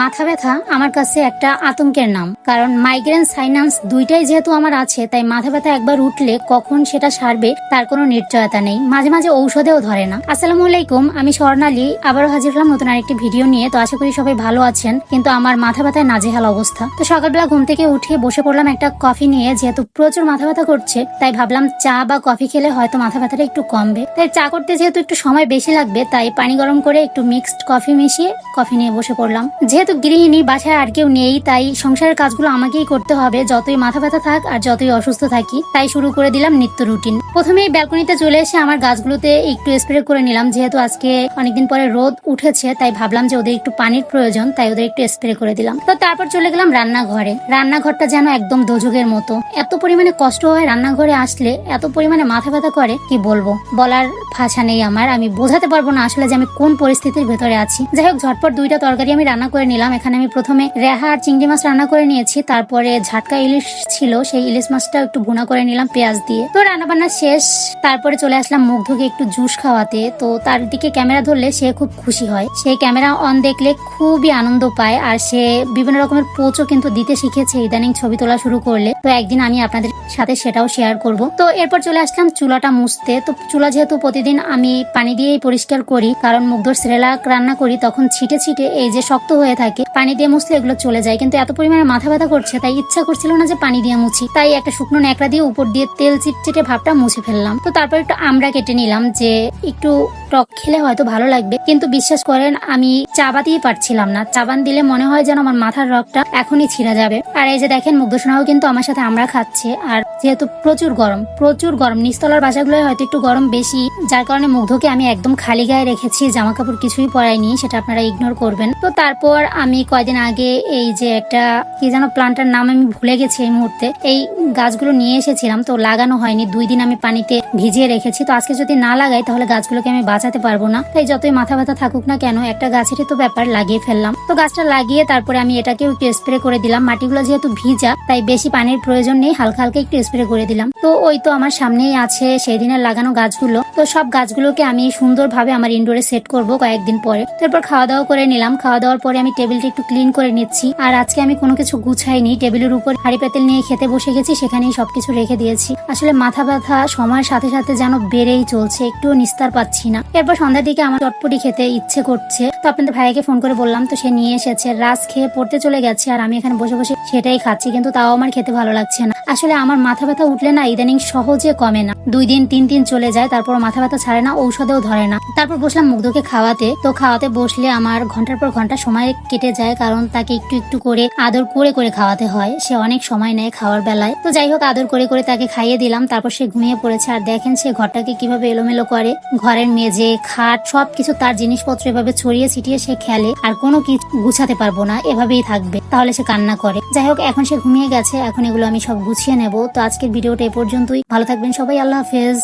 মাথা ব্যথা আমার কাছে একটা আতঙ্কের নাম। কারণ মাইগ্রেন সাইনান্স দুইটাই যেহেতু আমার আছে, তাই মাথা ব্যথা একবার উঠলে কখন সেটা সারবে তার কোনো নিশ্চয়তা নেই। মাঝে মাঝে ঔষধেও ধরে না। আসসালামু আলাইকুম, আমি স্বর্ণালী আবারও হাজির হলাম নতুন আরেকটি ভিডিও নিয়ে। তো আশা করি সবাই ভালো আছেন, কিন্তু আমার মাথা ব্যথায় নাজেহাল অবস্থা। তো সকালবেলা ঘুম থেকে উঠে বসে পড়লাম একটা কফি নিয়ে, যেহেতু প্রচুর মাথা ব্যথা করছে, তাই ভাবলাম চা বা কফি খেলে হয়তো মাথা ব্যথাটা একটু কমবে। তাই চা করতে যেহেতু একটু সময় বেশি লাগবে, তাই পানি গরম করে একটু মিক্সড কফি মিশিয়ে কফি নিয়ে বসে পড়লাম। যেহেতু গৃহিণী, বাসায় আর কেউ নেই, তাই সংসারের কাজগুলো আমাকেই করতে হবে। যতই মাথা ব্যথা থাক আর যতই অসুস্থ থাকি, তাই শুরু করে দিলাম নিত্য রুটিন প্রথমেই ব্যালকনিতে চলে এসে আমার গাছগুলোতে একটু স্প্রে করে নিলাম, যেহেতু আজকে অনেকদিন পরে রোদ উঠেছে, তাই ভাবলাম যে ওদের একটু পানির প্রয়োজন, তাই ওদের একটু স্প্রে করে দিলাম। তো তারপর চলে গেলাম রান্নাঘরে। রান্নাঘরটা যেন একদম দোজকের মতো। এত পরিমাণে কষ্ট হয় রান্নাঘরে আসলে, এত পরিমাণে মাথা ব্যথা করে, কি বলব? বলার ভাষা নেই আমার, আমি বোঝাতে পারব না আসলে যে আমি কোন পরিস্থিতির ভেতরে আছি। যাই হোক, ঝটপট দুইটা তরকারি আমি রান্না করে নিলাম। এখানে আমি প্রথমে রেহা আর চিংড়ি মাছ রান্না করে নিয়েছি, তারপরে ঝাটকা ইলিশ ছিল, সেই ইলিশ মাছটা একটু ভুনা করে নিলাম পেঁয়াজ দিয়ে। তো রান্না বান্না শেষ। তারপরে চলে আসলাম মুগ্ধকে একটু জুস খাওয়াতে। তো তার দিকে ক্যামেরা ধরলে সে খুব খুশি হয়। সে ক্যামেরা অন দেখলে খুবই আনন্দ পায় আর সে বিভিন্ন রকমের পোচও কিন্তু দিতে শিখেছে ইদানিং ছবি তোলা শুরু করলে। তো একদিন আমি আপনাদের সাথে সেটাও শেয়ার করব। তো এরপর চলে আসলাম চুলাটা মুছতে। তো চুলা যেহেতু প্রতিদিন আমি পানি দিয়েই পরিষ্কার করি, কারণ মুগ্ধর সেরেলাক রান্না করি, তখন ছিটে ছিটে এই যে শক্ত হয়ে থাকে, পানি দিয়ে মুছলে এগুলো চলে যায়। কিন্তু এত পরিমাণে মাথা ব্যথা করছে, তাই ইচ্ছা করছিল না যে পানি দিয়ে মুছি। তাই একটা শুকনো ন্যাকড়া দিয়ে উপর দিয়ে তেল চিটচিটে ভাবটা মুছে ফেললাম। তো তারপর একটু আমরা কেটে নিলাম যে একটু টক খেলে হয়তো ভালো লাগবে। কিন্তু বিশ্বাস করেন, আমি চাবাতেই পারছিলাম না। চাবান দিলে মনে হয় যেন আমার মাথার রগটা এখনই ছিঁড়া যাবে। আর এই যে দেখেন, মুগ্ধসোনাও কিন্তু আমার সাথে আমরা খাচ্ছে। আর যেহেতু প্রচুর গরম প্রচুর গরম নিচতলার বাসাগুলোয় হয়তো একটু গরম বেশি। যার কারণে মুগ্ধকে আমি একদম খালি গায়ে রেখেছি জামা কাপড় কিছুই পরাইনি, সেটা আপনারা ইগনোর করবেন। তো তারপর আমি কয়দিন আগে এই যে একটা, কি যেন প্লান্টার নাম আমি ভুলে গেছি এই মুহূর্তে, এই গাছগুলো নিয়ে এসেছিলাম। তো লাগানো হয়নি, দুই দিন আমি পানিতে ভিজিয়ে রেখেছি। তো আজকে যদি না লাগাই, তাহলে গাছগুলোকে আমি বাঁচাতে পারব না। তাই যতই মাথা ব্যথা থাকুক না কেন, একটা গাছেরই তো ব্যাপার লাগিয়ে ফেললাম। তো গাছটা লাগিয়ে তারপরে আমি এটাকেও একটু স্প্রে করে দিলাম। মাটিগুলো যেহেতু ভিজা তাই বেশি পানির প্রয়োজন নেই, হালকা হালকা একটু স্প্রে করে দিলাম। তো ওই তো আমার সামনেই আছে সেই দিনের লাগানো গাছগুলো। তো সব গাছগুলোকে আমি সুন্দরভাবে আমার ইনডোরে সেট করব কয়েকদিন পরে। তারপর খাওয়া দাওয়া করে নিলাম। খাওয়া দাওয়ার পরে আমি টেবিলটা একটু ক্লিন করে নিচ্ছি। আর আজকে আমি কোনো কিছু গুছাইনি। টেবিলের উপর হাড়ি পেতেল নিয়ে খেতে বসে গেছি, সেখানেই সবকিছু রেখে দিয়েছি। আসলে মাথা ব্যথা, সময়ের সাথে সাথে যেন বেড়েই চলছে একটুও নিস্তার পাচ্ছি না। এরপর সন্ধ্যার দিকে আমার চটপটি খেতে ইচ্ছে করছে। তো আপনাদের ভাইয়াকে ফোন করে বললাম, তো সে নিয়ে এসেছে। রাস খেয়ে পড়তে চলে গেছে, আর আমি এখানে বসে বসে সেটাই খাচ্ছি। কিন্তু তাও আমার খেতে ভালো লাগছে না। আসলে আমার মাথা ব্যথা উঠলে না ইদানিং সহজে কমে না। দুই দিন, তিন দিন চলে যায়, তারপর মাথা ব্যথা ছাড়ে না, ঔষধেও ধরে না। তারপর বসলাম মুগ্ধকে খাওয়াতে। তো খাওয়াতে বসলে আমার ঘণ্টার পর ঘণ্টা সময় কেটে যায়, কারণ তাকে একটু একটু করে আদর করে করে খাওয়াতে হয়। সে অনেক সময় নেয় খাওয়ার বেলায়। তো যাই হোক, আদর করে করে তাকে খাইয়ে দিলাম। তারপর সে ঘুমিয়ে পড়েছে। আর দেখেন সে ঘরটাকে কীভাবে এলোমেলো করে। ঘরের মেঝে, খাট, সবকিছু তার জিনিসপত্র এভাবে ছড়িয়ে ছিটিয়ে সে খেলে। আর কোনো কিছু গুছাতে পারব না। এভাবেই থাকবে। তাহলে সে কান্না করে। যাই হোক, এখন সে ঘুমিয়ে গেছে, এখন এগুলো আমি সব গুছিয়ে নেব। তো আজকের ভিডিওটা এ পর্যন্তই। ভালো থাকবেন সবাই, আল্লাহ হাফেজ।